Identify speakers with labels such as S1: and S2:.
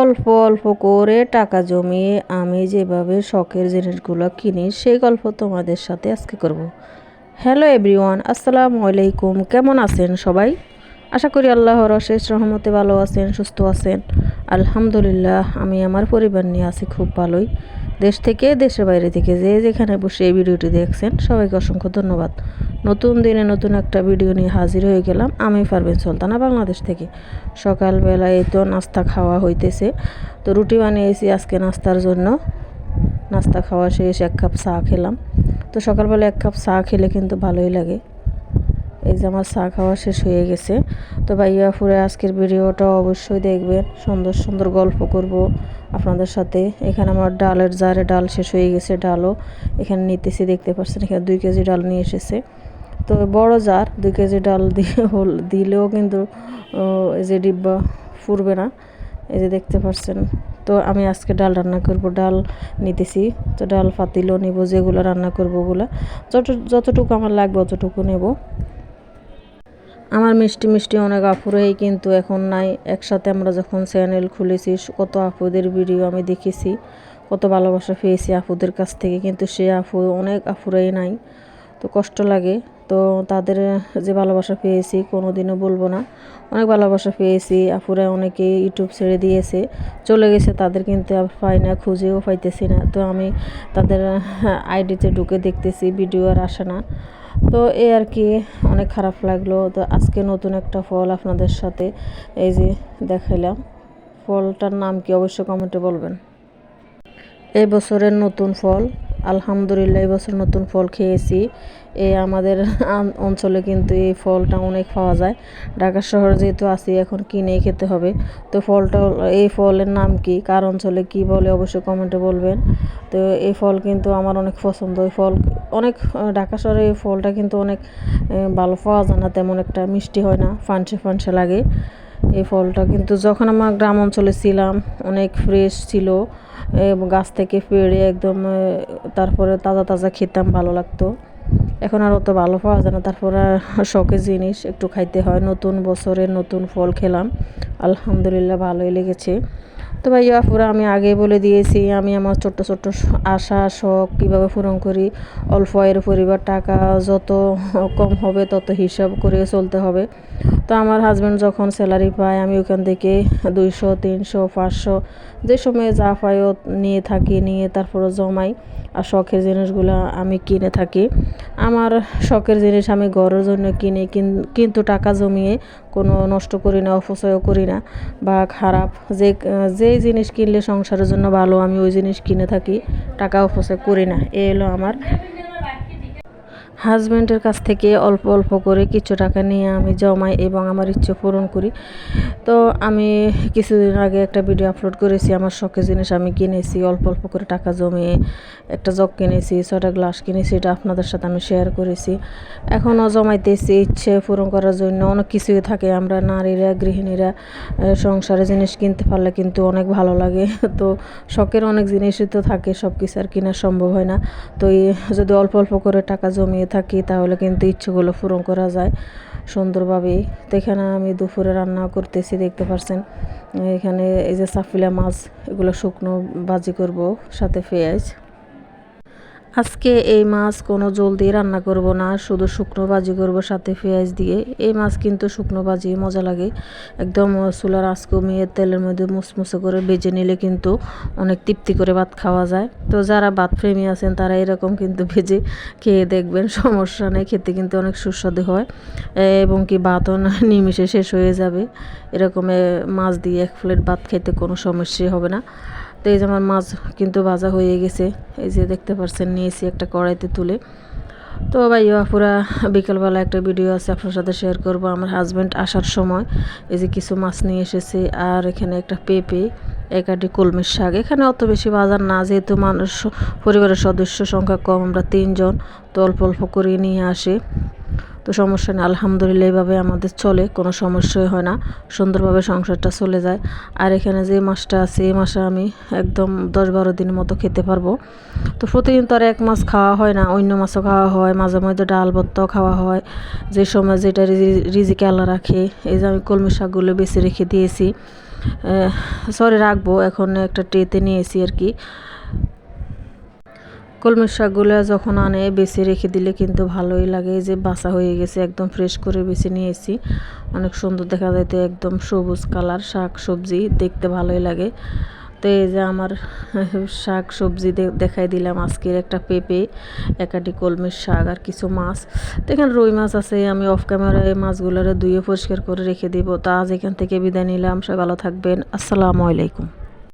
S1: অল্প অল্প করে টাকা জমিয়ে আমি যেভাবে শখের জিনিসগুলো কিনি, সেই গল্প তোমাদের সাথে আজকে করব। হ্যালো এভরিওয়ান আসসালামু আলাইকুম। কেমন আছেন সবাই? আশা করি আল্লাহর অশেষ রহমতে ভালো আছেন, সুস্থ আছেন। আলহামদুলিল্লাহ, আমি আমার পরিবার নিয়ে আছি খুব ভালোই। দেশ থেকে, দেশের বাইরে থেকে যে যেখানে বসে এই ভিডিওটি দেখছেন, সবাইকে অসংখ্য ধন্যবাদ। নতুন দিনে নতুন একটা ভিডিও নিয়ে হাজির হয়ে গেলাম আমি পারবেন সুলতানা বাংলাদেশ থেকে। সকালবেলা এই তো নাস্তা খাওয়া হইতেছে। তো রুটি বানিয়েছি আজকে নাস্তার জন্য। নাস্তা খাওয়া শেষ, এক কাপ চা খেলাম। তো সকালবেলা এক কাপ চা খেলে কিন্তু ভালোই লাগে। এই যে আমার চা খাওয়া শেষ হয়ে গেছে। তো ভাইয়া ফুরে আজকের ভিডিওটা অবশ্যই দেখবেন। সুন্দর সুন্দর গল্প করব আপনাদের সাথে। এখানে আমার ডালের জারে ডাল শেষ হয়ে গেছে, ডালও এখানে নিতেছি, দেখতে পাচ্ছেন এখানে দুই কেজি ডাল নিয়ে এসেছে। তো বড় জার, দুই কেজি ডাল দিয়ে হল, দিলেও কিন্তু এই যে ডিব্বা ফুরবে না। এই যে দেখতে পাচ্ছেন। তো আমি আজকে ডাল রান্না করব, ডাল নিতেছি। তো ডাল ফাতিলও নেব, যেগুলো রান্না করব ওগুলো। যত, যতটুকু আমার লাগবে অতটুকু নেব। আমার মিষ্টি মিষ্টি অনেক আপুরাই কিন্তু এখন নাই। একসাথে আমরা যখন চ্যানেল খুলেছি, কত আপুদের ভিডিও আমি দেখেছি, কত ভালোবাসা পেয়েছি আপুদের কাছ থেকে, কিন্তু সে আপু, অনেক আপুরাই নাই। তো কষ্ট লাগে। তো তাদের যে ভালোবাসা পেয়েছি কোনো দিনও বলব না। অনেক ভালোবাসা পেয়েছি, আপুরা অনেকে ইউটিউব ছেড়ে দিয়েছে, চলে গেছে, তাদের কিন্তু পাই না, খুঁজেও পাইতেছি না। তো আমি তাদের আইডিতে ঢুকে দেখতেছি ভিডিও আর আসে না। তো এই আর কি, অনেক খারাপ লাগল। তো আজকে নতুন একটা ফল আপনাদের সাথে এই যে দেখাইলাম। ফলটার নাম কি অবশ্যই কমেন্টে বলবেন। এই বছরের নতুন ফল আলহামদুলিল্লাহ, এই বছর নতুন ফল খেয়েছি। এ আমাদের অঞ্চলে কিন্তু এই ফলটা অনেক পাওয়া যায়। ঢাকা শহরে যেহেতু আছি, এখন কিনেই খেতে হবে। তো ফলটা, এই ফলের নাম কি, কার অঞ্চলে কি বলে অবশ্যই কমেন্টে বলবেন। তো এই ফল কিন্তু আমার অনেক পছন্দ। এই ফল অনেক, ঢাকা শহরে এই ফলটা কিন্তু অনেক ভালো পাওয়া যায় না, তেমন একটা মিষ্টি হয় না, ফানসে ফানসে লাগে। এই ফলটা কিন্তু যখন আমার গ্রাম অঞ্চলে ছিলাম, অনেক ফ্রেশ ছিল গাছ থেকে পেড়ে একদম তারপরে তাজা তাজা খেতাম, ভালো লাগতো। এখন আর অত ভালো পাওয়া যায় না, তারপর শখের জিনিস একটু খাইতে হয়। নতুন বছরে নতুন ফল খেলাম, আলহামদুলিল্লাহ ভালোই লেগেছে। তো ভাইয়া পুরো আমি আগে বলে দিয়েছি, আমি আমার ছোট্ট ছোট্ট আশা, শখ কীভাবে পূরণ করি, অল্প আয়ের পরিবার, টাকা যত কম হবে তত হিসাব করে চলতে হবে। তো আমার হাজব্যান্ড যখন স্যালারি পায়, আমি ওখান থেকে দুইশো, তিনশো, পাঁচশো, যে সময় যা পাই নিয়ে থাকি, নিয়ে তারপরে জমাই। আর শখের জিনিসগুলো আমি কিনে থাকি। আমার শখের জিনিস আমি ঘরের জন্য কিনি, কিন্তু টাকা জমিয়ে কোনো নষ্ট করি না, অপচয়ও করি না বা খারাপ যে যে যেই জিনিস কিনলে সংসারের জন্য ভালো, আমি ওই জিনিস কিনে থাকি টাকা অপচয় করি না। এ হলো আমার হাজব্যান্ডের কাছ থেকে অল্প অল্প করে কিছু টাকা নিয়ে আমি জমাই এবং আমার ইচ্ছে পূরণ করি। তো আমি কিছুদিন আগে একটা ভিডিও আপলোড করেছি, আমার শখের জিনিস আমি কিনেছি, অল্প অল্প করে টাকা জমিয়ে একটা জগ কিনেছি ছটা গ্লাস কিনেছি, এটা আপনাদের সাথে আমি শেয়ার করেছি। এখনও জমাইতেছি, ইচ্ছে পূরণ করার জন্য অনেক কিছুই থাকে, আমরা নারীরা, গৃহিণীরা সংসারে জিনিস কিনতে পারলে কিন্তু অনেক ভালো লাগে। তো শখের অনেক জিনিসই তো থাকে সব কিছু আর কেনা সম্ভব হয় না। তো যদি অল্প অল্প করে টাকা জমিয়ে থাকি, তাহলে কিন্তু ইচ্ছেগুলো পূরণ করা যায়। সুন্দরভাবেই। তো এখানে আমি দুপুরে রান্না করতেছি, দেখতে পারছেন। এখানে এই যে সাফিলা মাছ, এগুলো শুকনো ভাজি করব, সাথে পেঁয়াজ। আজকে এই মাছ কোনো জল দিয়ে রান্না করব না, শুধু শুকনো ভাজি করব সাথে পেঁয়াজ দিয়ে। এই মাছ কিন্তু শুকনো ভাজি, মজা লাগে। একদম চুলার আঁচ কমিয়ে তেলের মধ্যে মুসমুসে করে বেজে নিলে কিন্তু অনেক তৃপ্তি করে ভাত খাওয়া যায়। তো যারা ভাত প্রেমী আছেন, তারা এরকম কিন্তু ভেজে খেয়ে দেখবেন, সমস্যা নেই, খেতে কিন্তু অনেক সুস্বাদু হয়। এবং কি ভাতও নিমিশে শেষ হয়ে যাবে। এরকম মাছ দিয়ে এক প্লেট ভাত খেতে কোনো সমস্যাই হবে না। তো এই যে আমার মাছ কিন্তু ভাজা হয়ে গেছে। এই যে দেখতে পাচ্ছেন নিয়েছি একটা কড়াইতে তুলে। তো ভাইয়া পুরা বিকেলবেলা একটা ভিডিও আছে, আপনার সাথে শেয়ার করব। আমার হাজব্যান্ড আসার সময় এই যে কিছু মাছ নিয়ে এসেছে, আর এখানে একটা পেঁপে একাটি কলমির শাক। এখানে অত বেশি বাজার না, যেহেতু মানুষ, পরিবারের সদস্য সংখ্যা কম, আমরা তিনজন। তো অল্প অল্প করে নিয়ে আসি। তো সমস্যা নেই, আলহামদুলিল্লাহ এইভাবে আমাদের চলে, কোনো সমস্যাই হয় না, সুন্দরভাবে সংসারটা চলে যায়। আর এখানে যে মাছটা আছে, এই মাসে আমি একদম দশ বারো দিনের মতো খেতে পারব। তো প্রতিদিন তো আর এক মাছ খাওয়া হয় না, অন্য মাছও খাওয়া হয়, মাঝে মাঝে ডাল ভত্তাও খাওয়া হয়। যে সময় যেটা রিজিকে আল্লাহ রাখে, এই যে আমি কলমি শাকগুলো বেছে রেখে দিয়েছি সরি রাখব, এখন একটা ট্রেতে নিয়েছি আর কি। কলমের শাকগুলো যখন আনে, বেছে রেখে দিলে কিন্তু ভালোই লাগে। যে বাসা হয়ে গেছে, একদম ফ্রেশ করে বেছে নিয়েছি। অনেক সুন্দর দেখা যাইতে একদম সবুজ কালার শাক সবজি, দেখতে ভালোই লাগে। তো এই যে আমার শাক সবজি দেখাই দিলাম আজকের একটা পেঁপে একাটি কলমের শাক আর কিছু মাছ। তো এখানে রুই মাছ আছে, আমি অফ ক্যামেরায় মাছগুলোরে ধুয়ে পরিষ্কার করে রেখে দিব। তো আজ এখান থেকে বিদায় নিলাম, সবাই ভালো থাকবেন। আসসালামু আলাইকুম।